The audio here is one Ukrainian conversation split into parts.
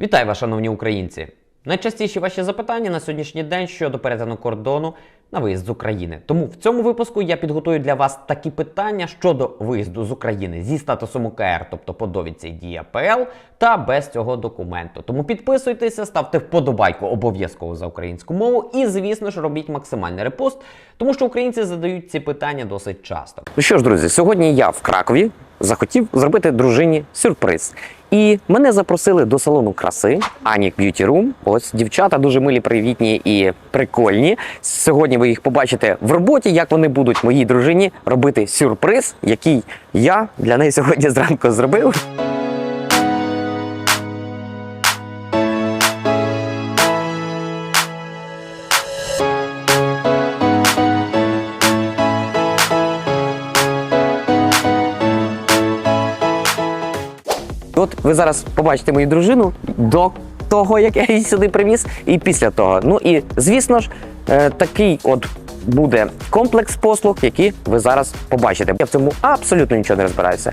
Вітаю вас, шановні українці! Найчастіші ваші запитання на сьогоднішній день щодо перетину кордону на виїзд з України. Тому в цьому випуску я підготую для вас такі питання щодо виїзду з України зі статусом УКР, тобто по довідці дія ПЛ, та без цього документу. Тому підписуйтеся, ставте вподобайку обов'язково за українську мову і, звісно ж, робіть максимальний репост, тому що українці задають ці питання досить часто. Ну що ж, друзі, сьогодні я в Кракові захотів зробити дружині сюрприз. І мене запросили до салону краси Анік Room. Ось дівчата дуже милі, привітні і прикольні. Сьогодні ви їх побачите в роботі, як вони будуть моїй дружині робити сюрприз, який я для неї сьогодні зранку зробив. От ви зараз побачите мою дружину до того, як я її сюди привіз, і після того. Ну і звісно ж, такий от буде комплекс послуг, які ви зараз побачите. Я в цьому абсолютно нічого не розбираюся.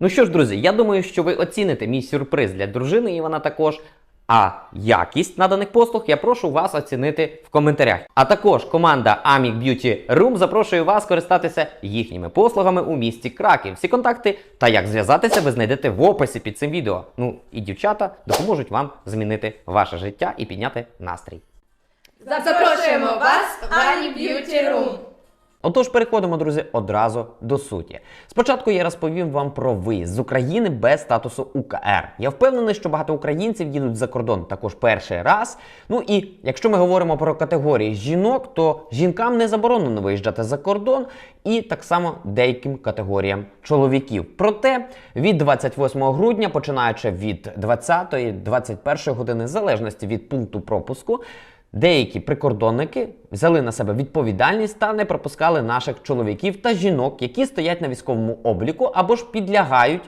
Ну що ж, друзі, я думаю, що ви оціните мій сюрприз для дружини, і вона також. А якість наданих послуг я прошу вас оцінити в коментарях. А також команда Amic Beauty Room запрошує вас користатися їхніми послугами у місті Краків. Всі контакти та як зв'язатися ви знайдете в описі під цим відео. Ну і дівчата допоможуть вам змінити ваше життя і підняти настрій. Запрошуємо вас в Ані Б'юті Рум. Отож, переходимо, друзі, одразу до суті. Спочатку я розповім вам про виїзд з України без статусу УКР. Я впевнений, що багато українців їдуть за кордон також перший раз. Ну і якщо ми говоримо про категорії жінок, то жінкам не заборонено виїжджати за кордон, і так само деяким категоріям чоловіків. Проте від 28 грудня, починаючи від 20-21 години, в залежності від пункту пропуску. Деякі прикордонники взяли на себе відповідальність та не пропускали наших чоловіків та жінок, які стоять на військовому обліку або ж підлягають,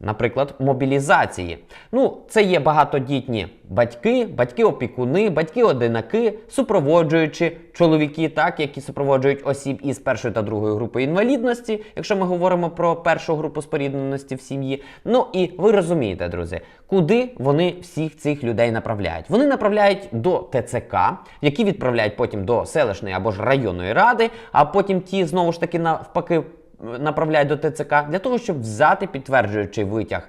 наприклад, мобілізації. Ну, це є багатодітні батьки, батьки-опікуни, батьки-одинаки, супроводжуючи чоловіки, так які супроводжують осіб із першої та другої групи інвалідності, якщо ми говоримо про першу групу спорідненості в сім'ї. Ну і ви розумієте, друзі, куди вони всіх цих людей направляють? Вони направляють до ТЦК, які відправляють потім до селищної або ж районної ради, а потім ті знову ж таки навпаки направляють до ТЦК для того, щоб взяти підтверджуючий витяг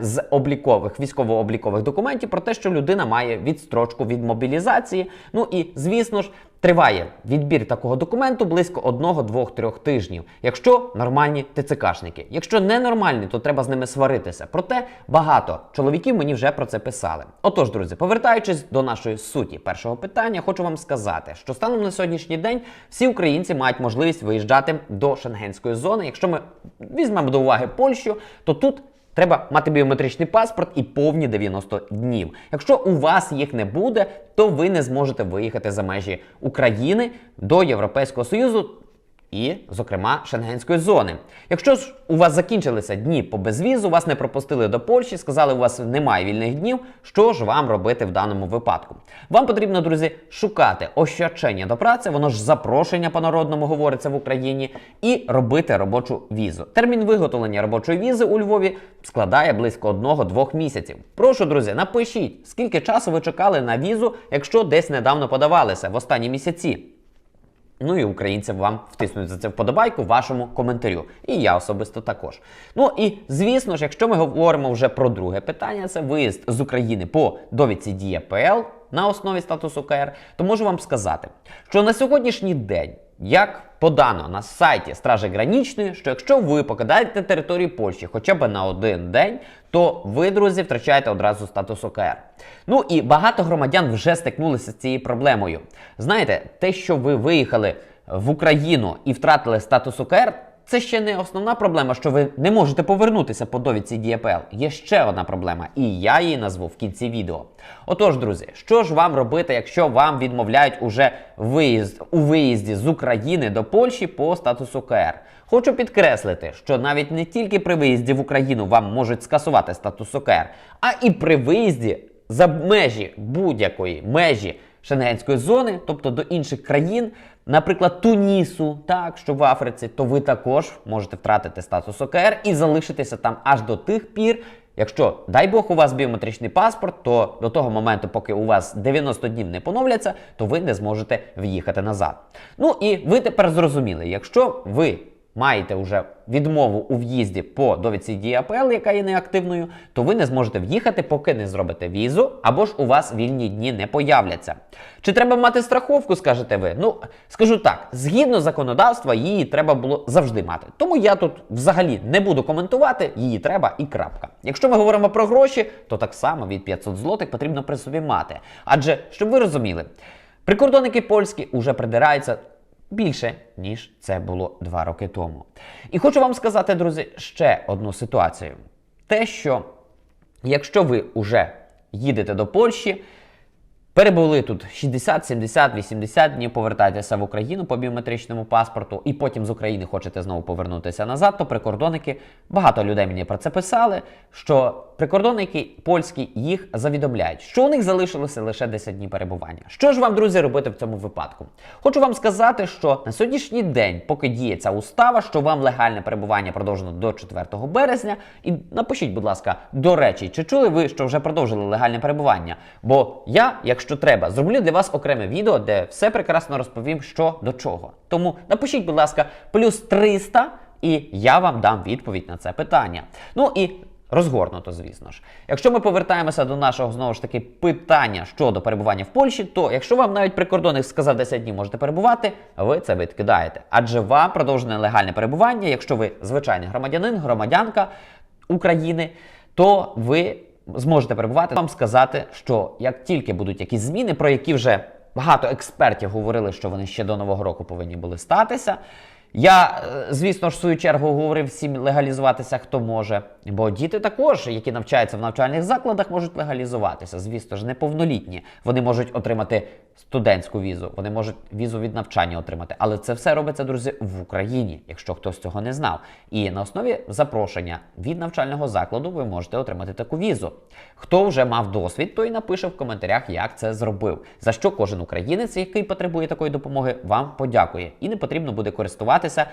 з облікових військово-облікових документів про те, що людина має відстрочку від мобілізації. Ну і звісно ж. Триває відбір такого документу близько 1-2-3 тижнів, якщо нормальні ТЦКшники. Якщо не нормальні, то треба з ними сваритися. Проте багато чоловіків мені вже про це писали. Отож, друзі, повертаючись до нашої суті першого питання, хочу вам сказати, що станом на сьогоднішній день всі українці мають можливість виїжджати до шенгенської зони. Якщо ми візьмемо до уваги Польщу, то тут Треба мати біометричний паспорт і повні 90 днів. Якщо у вас їх не буде, то ви не зможете виїхати за межі України до Європейського Союзу і, зокрема, шенгенської зони. Якщо ж у вас закінчилися дні по безвізу, вас не пропустили до Польщі, сказали, у вас немає вільних днів, що ж вам робити в даному випадку? Вам потрібно, друзі, шукати ощадчення до праці, воно ж запрошення по народному говориться в Україні, і робити робочу візу. Термін виготовлення робочої візи у Львові складає близько 1-2 місяців. Прошу, друзі, напишіть, скільки часу ви чекали на візу, якщо десь недавно подавалися в останні місяці. Ну і українцям вам втиснуть за це вподобайку вашому коментарю. І я особисто також. Ну і звісно ж, якщо ми говоримо вже про друге питання, це виїзд з України по довідці Дія ПЛ на основі статусу КР, то можу вам сказати, що на сьогоднішній день, як подано на сайті Стражі Гранічної, що якщо ви покидаєте територію Польщі хоча б на один день, то ви, друзі, втрачаєте одразу статус ОКР. Ну і багато громадян вже стикнулися з цією проблемою. Знаєте, те, що ви виїхали в Україну і втратили статус ОКР, це ще не основна проблема, що ви не можете повернутися по довідці ДІПЛ. Є ще одна проблема, і я її назву в кінці відео. Отож, друзі, що ж вам робити, якщо вам відмовляють уже виїзд у виїзді з України до Польщі по статусу КР? Хочу підкреслити, що навіть не тільки при виїзді в Україну вам можуть скасувати статус ОКР, а і при виїзді за межі будь-якої межі шенгенської зони, тобто до інших країн, наприклад, Тунісу, так що в Африці, то ви також можете втратити статус ОКР і залишитися там аж до тих пір. Якщо, дай Бог, у вас біометричний паспорт, то до того моменту, поки у вас 90 днів не поновляться, то ви не зможете в'їхати назад. Ну і ви тепер зрозуміли, якщо ви маєте вже відмову у в'їзді по довідці ДІАПЛ, яка є неактивною, то ви не зможете в'їхати, поки не зробите візу, або ж у вас вільні дні не появляться. Чи треба мати страховку, скажете ви? Ну, скажу так, згідно законодавства, її треба було завжди мати. Тому я тут взагалі не буду коментувати, її треба і крапка. Якщо ми говоримо про гроші, то так само від 500 злотих потрібно при собі мати. Адже, щоб ви розуміли, прикордонники польські уже придираються більше, ніж це було два роки тому. І хочу вам сказати, друзі, ще одну ситуацію: те, що якщо ви вже їдете до Польщі, перебули тут 60, 70, 80 днів, повертаєтеся в Україну по біометричному паспорту, і потім з України хочете знову повернутися назад, то прикордонники, багато людей мені про це писали, що прикордонники польські їх завідомляють, що у них залишилося лише 10 днів перебування. Що ж вам, друзі, робити в цьому випадку? Хочу вам сказати, що на сьогоднішній день, поки діє ця устава, що вам легальне перебування продовжено до 4 березня. І напишіть, будь ласка, до речі, чи чули ви, що вже продовжили легальне перебування? Бо я, якщо треба, зроблю для вас окреме відео, де все прекрасно розповім, що до чого. Тому напишіть, будь ласка, плюс 300, і я вам дам відповідь на це питання. Ну і Розгорнуто, звісно ж. Якщо ми повертаємося до нашого знову ж таки питання щодо перебування в Польщі, то якщо вам навіть прикордонник сказав 10 днів можете перебувати, ви це відкидаєте. Адже вам продовжене легальне перебування, якщо ви звичайний громадянин, громадянка України, то ви зможете перебувати. Вам сказати, що як тільки будуть якісь зміни, про які вже багато експертів говорили, що вони ще до нового року повинні були статися. Я, е, звісно ж, в свою чергу говорив всім легалізуватися, хто може. Бо діти також, які навчаються в навчальних закладах, можуть легалізуватися. Звісно ж, неповнолітні. Вони можуть отримати студентську візу, вони можуть візу від навчання отримати. Але це все робиться, друзі, в Україні, якщо хтось цього не знав. І на основі запрошення від навчального закладу ви можете отримати таку візу. Хто вже мав досвід, той напише в коментарях, як це зробив. За що кожен українець, який потребує такої допомоги, вам подякує. І не потрібно буде користуватися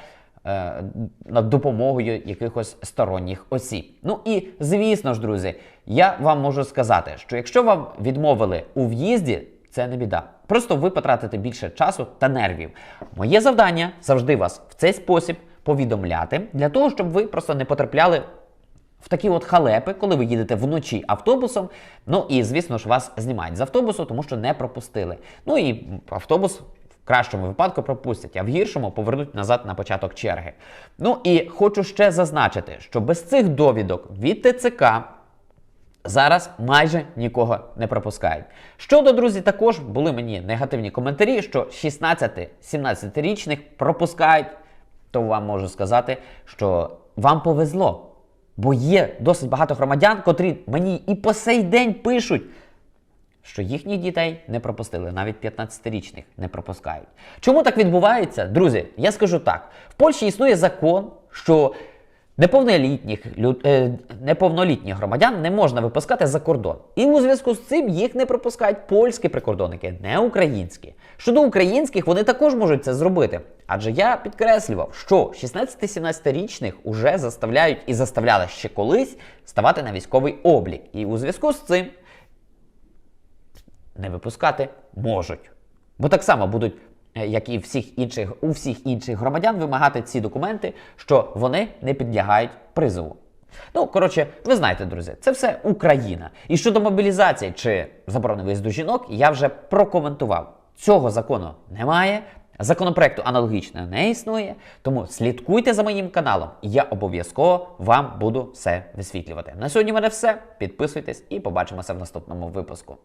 над допомогою якихось сторонніх осіб. Ну і звісно ж, друзі, я вам можу сказати, що якщо вам відмовили у в'їзді, це не біда. Просто ви потратите більше часу та нервів. Моє завдання завжди вас в цей спосіб повідомляти для того, щоб ви просто не потрапляли в такі от халепи, коли ви їдете вночі автобусом. Ну і звісно ж вас знімають з автобусу, тому що не пропустили. Ну і автобус. Кращому випадку пропустять, а в гіршому повернуть назад на початок черги. Ну і хочу ще зазначити, що без цих довідок від ТЦК зараз майже нікого не пропускають. Щодо друзі, також були мені негативні коментарі, що 16-17-річних пропускають, то вам можу сказати, що вам повезло. Бо є досить багато громадян, котрі мені і по сей день пишуть, що їхніх дітей не пропустили, навіть 15-річних не пропускають. Чому так відбувається? Друзі, я скажу так: в Польщі існує закон, що неповнолітніх, е, неповнолітніх громадян не можна випускати за кордон. І у зв'язку з цим їх не пропускають польські прикордонники, не українські. Щодо українських, вони також можуть це зробити. Адже я підкреслював, що 16-17-річних уже заставляють і заставляли ще колись ставати на військовий облік. І у зв'язку з цим не випускати можуть. Бо так само будуть, е, як і всіх інших, у всіх інших громадян, вимагати ці документи, що вони не підлягають призову. Ну, коротше, ви знаєте, друзі, це все Україна. І щодо мобілізації чи заборони виїзду жінок, я вже прокоментував. Цього закону немає. Законопроекту аналогічно не існує, тому слідкуйте за моїм каналом, я обов'язково вам буду все висвітлювати. На сьогодні в мене все. Підписуйтесь і побачимося в наступному випуску.